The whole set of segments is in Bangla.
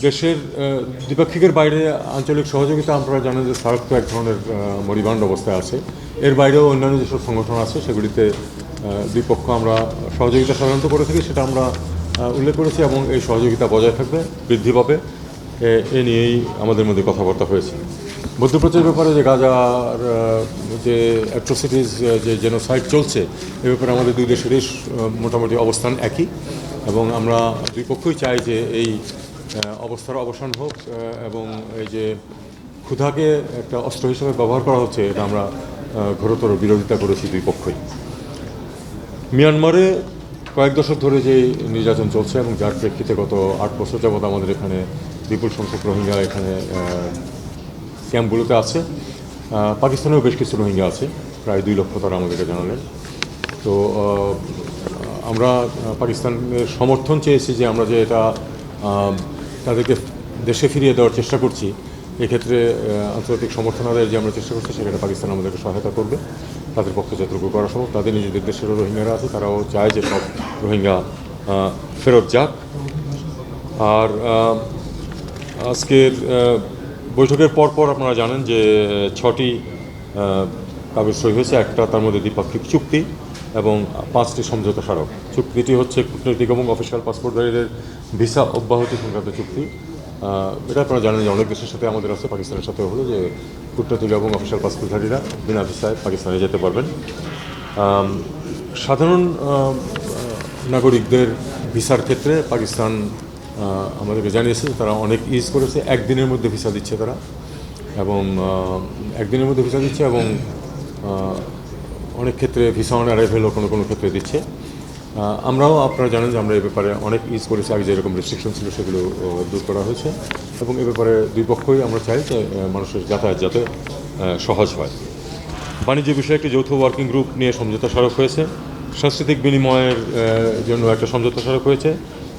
দেশের দ্বিপাক্ষিকের বাইরে আঞ্চলিক সহযোগিতা আপনারা জানেন যে সার্ক তো এক ধরনের মরিবান্ড অবস্থায় আছে। এর বাইরেও অন্যান্য যেসব সংগঠন আছে সেগুলিতে আহ, দুই পক্ষ আমরা সহযোগিতা সাধারণত করে থাকি সেটা আমরা উল্লেখ করেছি এবং এই সহযোগিতা বজায় থাকবে বৃদ্ধি পাবে। এ- নিয়েই আমাদের মধ্যে কথাবার্তা হয়েছে। মধ্যপ্রাচ্যের ব্যাপারে যে গাজার যে অ্যাট্রোসিটিস যে জেনোসাইড চলছে এ ব্যাপারে আমাদের দুই দেশেরই মোটামুটি অবস্থান একই। এবং আমরা দুই পক্ষই চাই যে এই অবস্থার অবসান হোক এবং এই যে ক্ষুধাকে একটা অস্ত্র হিসেবে ব্যবহার করা হচ্ছে, এটা আমরা ঘোরতর বিরোধিতা করেছি দুই পক্ষই। মিয়ানমারে কয়েক দশক ধরে যে নির্যাতন চলছে এবং যার প্রেক্ষিতে গত আট বছর যাবৎ আমাদের এখানে বিপুল সংখ্যক রোহিঙ্গা এখানে ক্যাম্পগুলোতে আছে। পাকিস্তানেও বেশ কিছু রোহিঙ্গা আছে, প্রায় দুই লক্ষ তারা আমাদেরকে জানালেন। তো আমরা পাকিস্তানের সমর্থন চেয়েছি যে আমরা যে এটা তাদেরকে দেশে ফিরিয়ে দেওয়ার চেষ্টা করছি। এক্ষেত্রে আন্তর্জাতিক সমর্থন আদায়ের যে আমরা চেষ্টা করছি, সেখানে পাকিস্তান আমাদেরকে সহায়তা করবে। তাদের পক্ষে যতটুকু করা সম্ভব। তাদের নিজেদের দেশেরও রোহিঙ্গারা আছে। তারাও চায় যে সব রোহিঙ্গা ফেরত যাক। আর আজকের বৈঠকের পর পর আপনারা জানেন যে ছটি কাগজ সই হয়েছে। একটা তার মধ্যে দ্বিপাক্ষিক চুক্তি। এবং পাঁচটি সমঝোতা স্মারক। চুক্তিটি হচ্ছে কূটনৈতিক এবং অফিসিয়াল পাসপোর্টধারীদের ভিসা অব্যাহতি সংক্রান্ত চুক্তি। এটা আপনারা জানেন যে অনেক দেশের সাথে আমাদের আছে, পাকিস্তানের সাথে হলো যে কূটনৈতিক এবং অফিসিয়াল পাসপোর্টধারীরা বিনা ভিসায় পাকিস্তানে যেতে পারবেন। সাধারণ নাগরিকদের ভিসার ক্ষেত্রে পাকিস্তান আমাদেরকে জানিয়েছে তারা অনেক ইজ করেছে, একদিনের মধ্যে ভিসা দিচ্ছে তারা। এবং একদিনের মধ্যে ভিসা দিচ্ছে এবং অনেক ক্ষেত্রে ভিসা অন অ্যারাইভেলও কোনো কোনো ক্ষেত্রে দিচ্ছে। আমরাও আপনারা জানেন যে আমরা এ ব্যাপারে অনেক ইজ করেছি। আগে যেরকম রেস্ট্রিকশন ছিল সেগুলো দূর করা হয়েছে এবং এ ব্যাপারে দুই পক্ষই আমরা চাই যে মানুষের যাতায়াত যাতে সহজ হয়। বাণিজ্য বিষয়ে একটি যৌথ ওয়ার্কিং গ্রুপ নিয়ে সমঝোতা স্মারক হয়েছে। সাংস্কৃতিক বিনিময়ের জন্য একটা সমঝোতা স্মারক হয়েছে।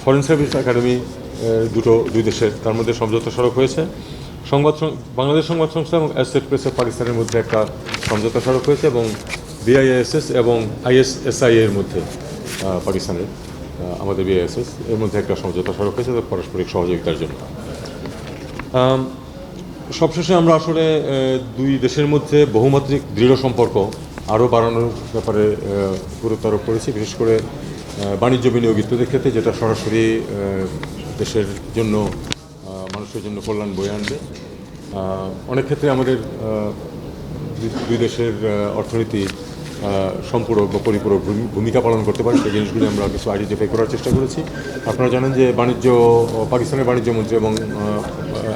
ফরেন সার্ভিস একাডেমি দুটো, দুই দেশের, তার মধ্যে সমঝোতা স্মারক হয়েছে। সংবাদ বাংলাদেশ সংবাদ সংস্থা এবং অ্যাসেট প্রেস পাকিস্তানের মধ্যে একটা সমঝোতা স্মারক হয়েছে এবং বিআইএসএস এবং আইএসএসআই এর মধ্যে পাকিস্তানের আমাদের বিআইএসএস এর মধ্যে একটা সমঝোতা স্মারক হয়েছে পারস্পরিক সহযোগিতার জন্য। সবশেষে আমরা আসলে দুই দেশের মধ্যে বহুমাত্রিক দৃঢ় সম্পর্ক আরও বাড়ানোর ব্যাপারে গুরুত্ব আরোপ করেছি, বিশেষ করে বাণিজ্য বিনিয়োগ ইত্যাদির ক্ষেত্রে, যেটা সরাসরি দেশের জন্য মানুষের জন্য কল্যাণ বয়ে আনবে। অনেক ক্ষেত্রে আমাদের দুই- দেশের অর্থনীতি সম্পূরক বা পরিপূরক ভূমিকা পালন করতে পারে, সেই জিনিসগুলি আমরা কিছু আইডেন্টিফাই করার চেষ্টা করেছি। আপনারা জানেন যে বাণিজ্য পাকিস্তানের বাণিজ্য মন্ত্রী এবং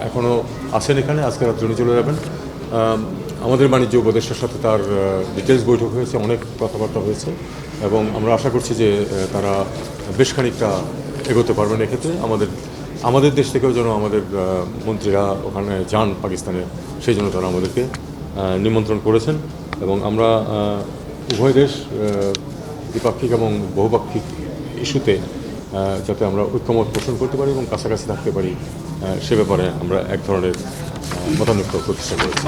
এখনও আছেন এখানে, আজকে রাত্রে উনি চলে যাবেন। আমাদের বাণিজ্য উপদেষ্টার সাথে তার ডিটেলস বৈঠক হয়েছে, অনেক কথাবার্তা হয়েছে এবং আমরা আশা করছি যে তারা বেশ খানিকটা এগোতে পারবেন এক্ষেত্রে। আমাদের আমাদের দেশ থেকেও যেন আমাদের মন্ত্রীরা ওখানে যান পাকিস্তানে, সেই জন্য তারা আমাদেরকে নিমন্ত্রণ করেছেন এবং আমরা উভয় দেশ দ্বিপাক্ষিক এবং বহুপাক্ষিক ইস্যুতে যাতে আমরা ঐক্যমত পোষণ করতে পারি এবং কাছাকাছি থাকতে পারি সে ব্যাপারে আমরা এক ধরনের মতানৈক্য প্রতিষ্ঠা করেছি।